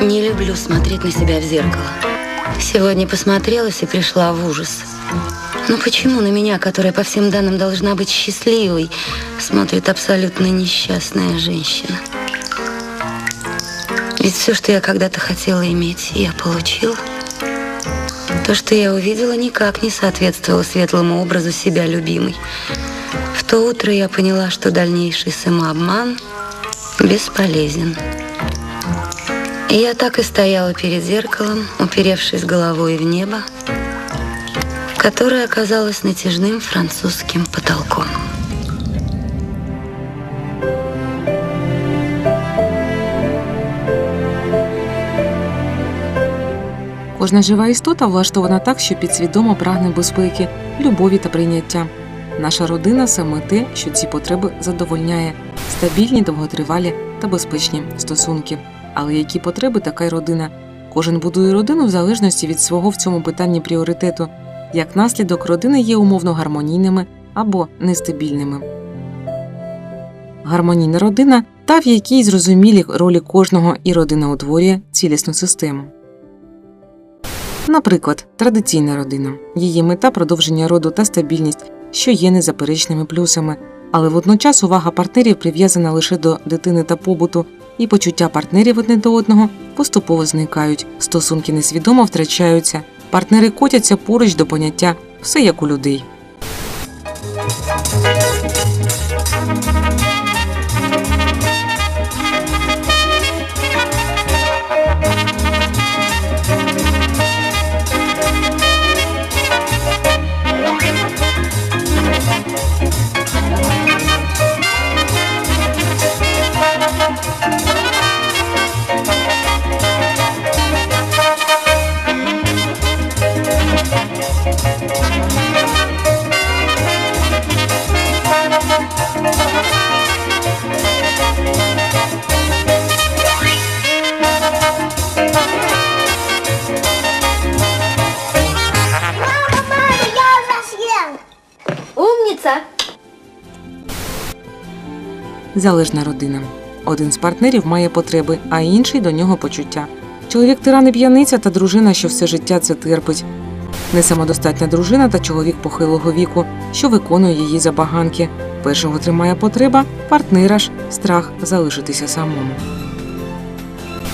Не люблю смотреть на себя в зеркало. Сегодня посмотрелась и пришла в ужас. Ну почему на меня, которая по всем данным должна быть счастливой, смотрит абсолютно несчастная женщина? Ведь все, что я когда-то хотела иметь, я получила. То, что я увидела, никак не соответствовало светлому образу себя любимой. В то утро я поняла, что дальнейший самообман бесполезен. И я так и стояла перед зеркалом, уперевшись головой в небо, которое оказалось натяжным французским потолком. Кожна жива істота влаштована так, що підсвідомо прагне безпеки, любові та прийняття. Наша родина саме те, що ці потреби задовольняє стабільні, довготривалі та безпечні стосунки. Але які потреби така й родина? Кожен будує родину в залежності від свого в цьому питанні пріоритету. Як наслідок, родини є умовно гармонійними або нестабільними. Гармонійна родина та в якій зрозумілі ролі кожного і родина утворює цілісну систему. Наприклад, традиційна родина. Її мета продовження роду та стабільність, що є незаперечними плюсами, але водночас увага партнерів прив'язана лише до дитини та побуту, і почуття партнерів одне до одного поступово зникають, стосунки несвідомо втрачаються, партнери котяться поруч до поняття все як у людей. Залежна родина. Один з партнерів має потреби, а інший до нього почуття. Чоловік тиран і п'яниця та дружина, що все життя це терпить. Несамодостатня дружина та чоловік похилого віку, що виконує її забаганки. Першого тримає потреба, партнера ж страх залишитися самому.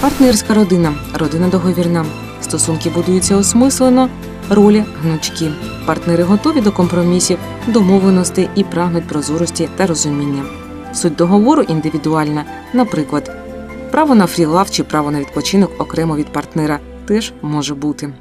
Партнерська родина родина договірна. Стосунки будуються осмислено, ролі гнучкі. Партнери готові до компромісів, домовленостей і прагнуть прозорості та розуміння. Суть договору індивідуальна, наприклад, право на фрілав чи право на відпочинок окремо від партнера теж може бути.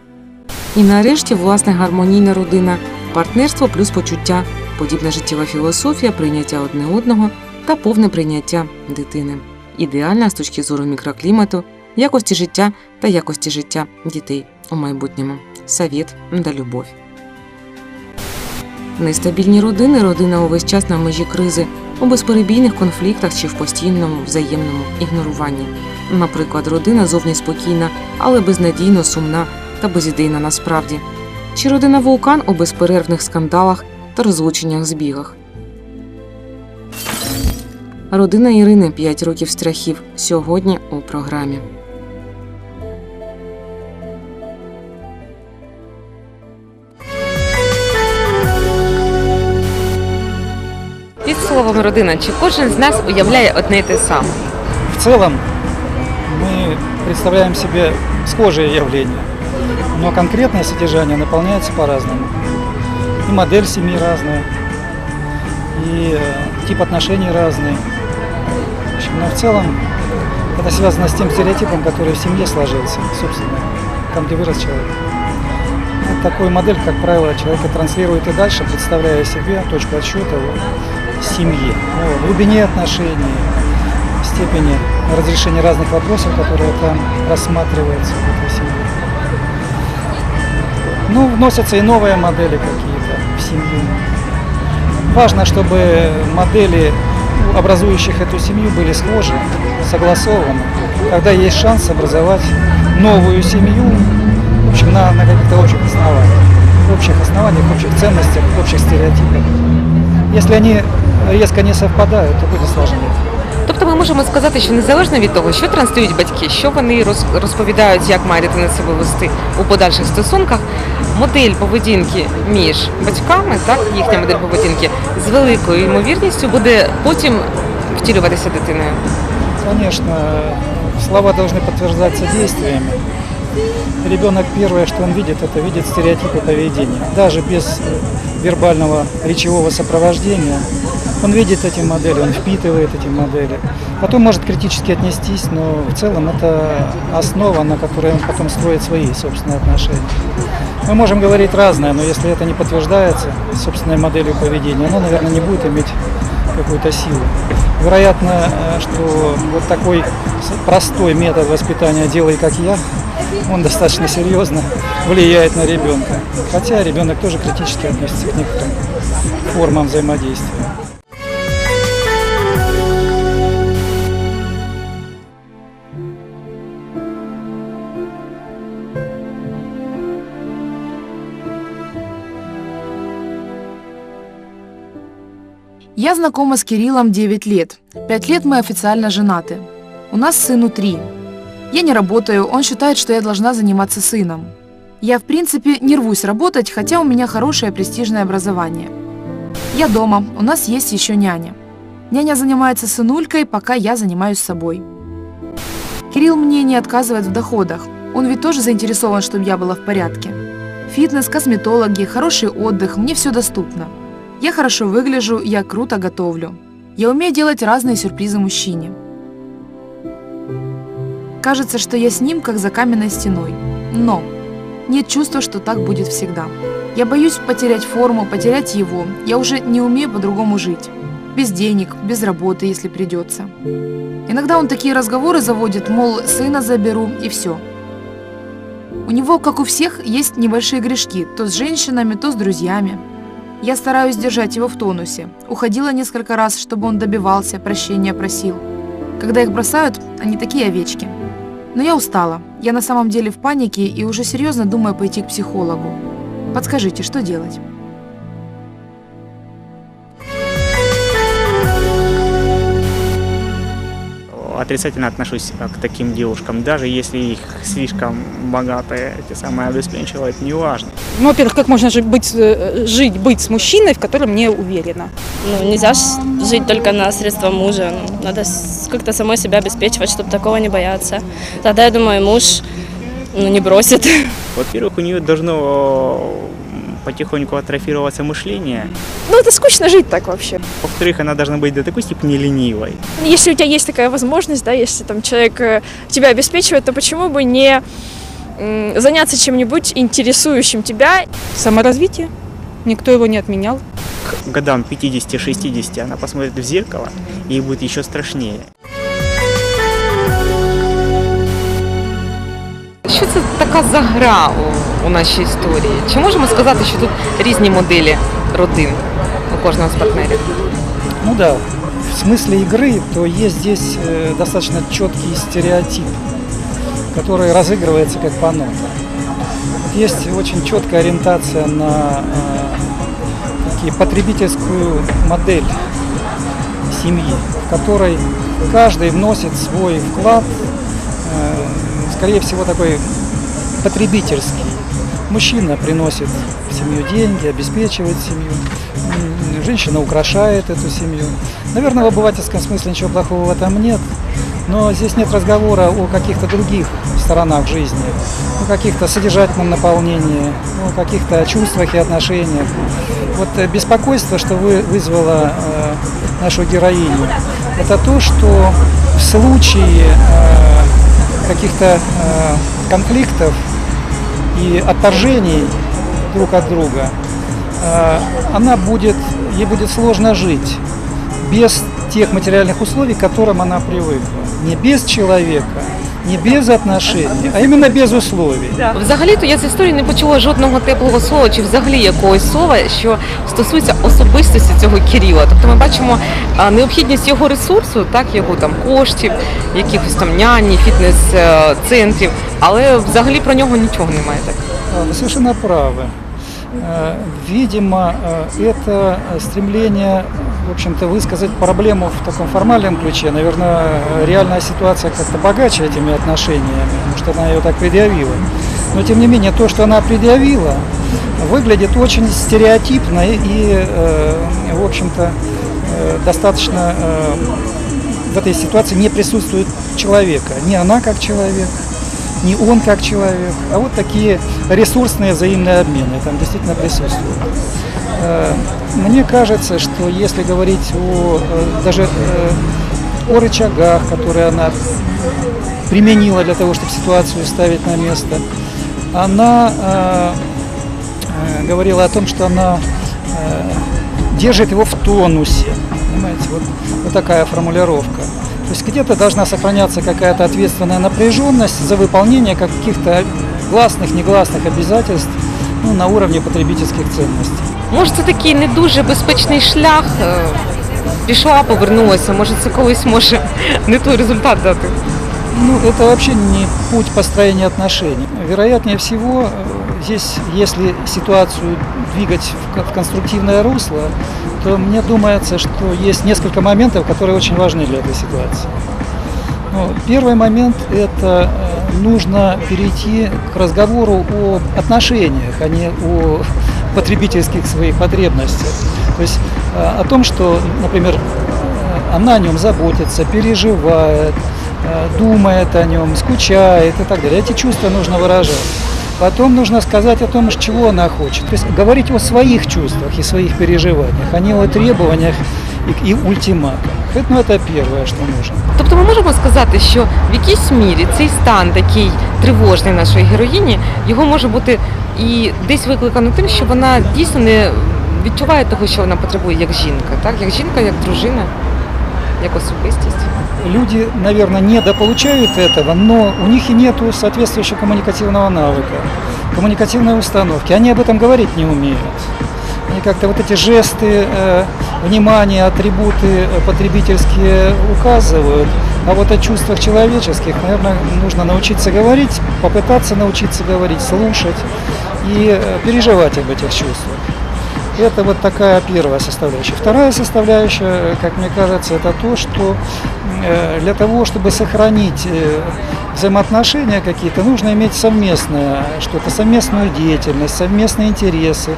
І нарешті власне гармонійна родина, партнерство плюс почуття, подібна життєва філософія, прийняття одне одного та повне прийняття дитини. Ідеальна з точки зору мікроклімату, якості життя та якості життя дітей у майбутньому. Совєт да любов. Нестабільні родини родина увесь час на межі кризи, у безперебійних конфліктах чи в постійному взаємному ігноруванні. Наприклад, родина зовні спокійна, але безнадійно сумна та безідейна насправді. Чи родина вулкан у безперервних скандалах та розлученнях збігах. Родина Ірини 5 років страхів сьогодні у програмі. Словом родина, чи кожен з нас уявляє одне й те саме? В целом мы представляем себе схожие явления, но конкретное содержание наполняется по-разному. И модель семьи разная, и э, тип отношений разный. В общем, но в целом это связано с тем стереотипом, который в семье сложился, собственно, там, где вырос человек. такую модель, как правило, человек транслирует и дальше, представляя себе точку отсчета семьи, ну, глубине отношений, степени разрешения разных вопросов, которые там рассматриваются в этой семье. Ну, вносятся и новые модели какие-то в семью. Важно, чтобы модели, ну, образующих эту семью, были схожи, согласованы. Тогда есть шанс образовать новую семью, в общем, на, на каких-то общих основаниях. Общих основаниях, общих ценностях, общих стереотипах. Если они резко не совпадают, то будет сложнее. Тобто ми можемо сказати, що незалежно від того, що транслюють батьки, що вони роз- розповідають, як має дитина себе вести у подальших стосунках, модель поведінки між батьками, так їхня модель поведінки з великою ймовірністю буде потім втілюватися дитиною. Конечно, слова должны подтверждаться действиями. Ребенок первое, что он видит, это видит стереотипы поведения. Даже без э, вербального речевого сопровождения. Он видит эти модели, он впитывает эти модели. Потом может критически отнестись, но в целом это основа, на которой он потом строит свои собственные отношения. Мы можем говорить разное, но если это не подтверждается собственной моделью поведения, оно, наверное, не будет иметь какую-то силу. Вероятно, э, что вот такой простой метод воспитания «делай как я», он достаточно серьезно влияет на ребенка. Хотя ребенок тоже критически относится к некоторым формам взаимодействия. Я знакома с Кириллом 9 лет. 5 лет мы официально женаты. У нас сыну 3. Я не работаю, он считает, что я должна заниматься сыном. Я, в принципе, не рвусь работать, хотя у меня хорошее престижное образование. Я дома, у нас есть еще няня. Няня занимается сынулькой, пока я занимаюсь собой. Кирилл мне не отказывает в доходах. Он ведь тоже заинтересован, чтобы я была в порядке. Фитнес, косметологи, хороший отдых, мне все доступно. Я хорошо выгляжу, я круто готовлю. Я умею делать разные сюрпризы мужчине. Кажется, что я с ним как за каменной стеной. Но нет чувства, что так будет всегда. Я боюсь потерять форму, потерять его. Я уже не умею по-другому жить. Без денег, без работы, если придется. Иногда он такие разговоры заводит, мол, сына заберу и все. У него, как у всех, есть небольшие грешки, то с женщинами, то с друзьями. Я стараюсь держать его в тонусе. Уходила несколько раз, чтобы он добивался, прощения просил. Когда их бросают, они такие овечки. Но я устала. Я на самом деле в панике и уже серьезно думаю пойти к психологу. Подскажите, что делать? Отрицательно отношусь э, к таким девушкам, даже если их слишком богатые, эти самые обеспечивают, неважно. Ну, во-первых, как можно быть, э, жить, быть с мужчиной, в котором не уверена? Ну, нельзя жить только на средства мужа. Ну, надо как-то самой себя обеспечивать, чтобы такого не бояться. Тогда, я думаю, муж ну, не бросит. Во-первых, у нее должно потихоньку атрофироваться мышление. Ну, это скучно жить так вообще. Во-вторых, она должна быть до такой степени ленивой. если у тебя есть такая возможность, да, если там человек э, тебя обеспечивает, то почему бы не заняться чем-нибудь интересующим тебя? Саморазвитие. Никто его не отменял. К годам 50-60 она посмотрит в зеркало, и ей будет еще страшнее. Що це така за гра у, у нашій історії? Чи можемо сказати, що тут різні моделі родин у кожного з партнерів? Ну да, в смысле игры, то есть здесь э, достаточно четкий стереотип, который разыгрывается как по нотам. Вот Есть очень четкая ориентация на э, такие потребительскую модель семьи, в которой каждый вносит свой вклад, э, скорее всего такой потребительский. Мужчина приносит в семью деньги, обеспечивает семью. Женщина украшает эту семью. Наверное, в обывательском смысле ничего плохого в этом нет. Но здесь нет разговора о каких-то других сторонах жизни, о каких-то содержательном наполнении, о каких-то чувствах и отношениях. Вот э, беспокойство, что вы, вызвало э, нашу героиню, это то, что в случае э, каких-то э, конфликтов и отторжений друг от друга, э, она будет, ей будет сложно жить без тех материальных условий, к которым она привыкла. Не без человека, не без отношений, а именно без условий. Взагалі-то я з історії не почула жодного теплого слова чи взагалі якогось слова, що стосується особистості цього Кирила. Тобто ми бачимо а, необхідність його ресурсу, так його там коштів, якихось там няні, фітнес-центрів, але взагалі про нього нічого немає так. А, Вы совершенно правы. Э, Видимо, э, это стремление, в общем-то, высказать проблему в таком формальном ключе. Наверное, реальная ситуация как-то богаче этими отношениями, потому что она ее так предъявила. Но, тем не менее, то, что она предъявила, выглядит очень стереотипно и, э, в общем-то, э, достаточно э, в этой ситуации не присутствует человека. Не она как человек, не он как человек, а вот такие ресурсные взаимные обмены там действительно присутствуют. Э, Мне кажется, что если говорить о, э, даже э, о рычагах, которые она применила для того, чтобы ситуацию ставить на место, она говорила о том, что она держит его в тонусе. Понимаете, вот, вот такая формулировка. То есть где-то должна сохраняться какая-то ответственная напряженность за выполнение каких-то гласных, негласных обязательств ну, на уровне потребительских ценностей. Може, це такий не дуже безпечний шлях. Пішла, повернулася. Може, це колись може не той результат дати. Ну, это вообще не путь построения отношений. Вероятнее всего, э, здесь, если ситуацию двигать в конструктивное русло, то мне думается, что есть несколько моментов, которые очень важны для этой ситуации. Ну, первый момент – это э, нужно перейти к разговору о отношениях, а не о потребительских своих потребностях. То есть э, о том, что, например, э, она о нем заботится, переживает, э, думает о нем, скучает и так далее. Эти чувства нужно выражать. Потом нужно сказать о том, чего она хочет. То есть говорить о своих чувствах и своих переживаниях, а не о требованиях и, и ультиматумах. Это, ну, это первое, что нужно. Тобто ми можемо сказати, що в якійсь мірі цей стан такий тривожний нашої героїні, його може бути і десь викликано тим, що вона дійсно не відчуває того, що вона потребує як жінка, так? Як жінка, як дружина, як особистість. Люди, наверное, недополучают этого, но у них и нет соответствующего коммуникативного навыка, коммуникативной установки. Они об этом говорить не умеют. Они как-то вот эти жесты, э, внимание, атрибуты э, потребительские указывают, а вот о чувствах человеческих, наверное, нужно научиться говорить, попытаться научиться говорить, слушать и э, переживать об этих чувствах. Это вот такая первая составляющая. Вторая составляющая, как мне кажется, это то, что э, для того, чтобы сохранить э, взаимоотношения какие-то, нужно иметь совместное что-то, совместную деятельность, совместные интересы,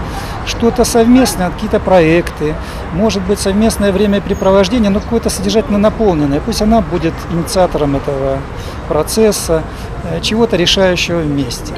что-то совместное, какие-то проекты, может быть совместное времяпрепровождение, но какое-то содержательно наполненное. Пусть она будет инициатором этого процесса, э, чего-то решающего вместе.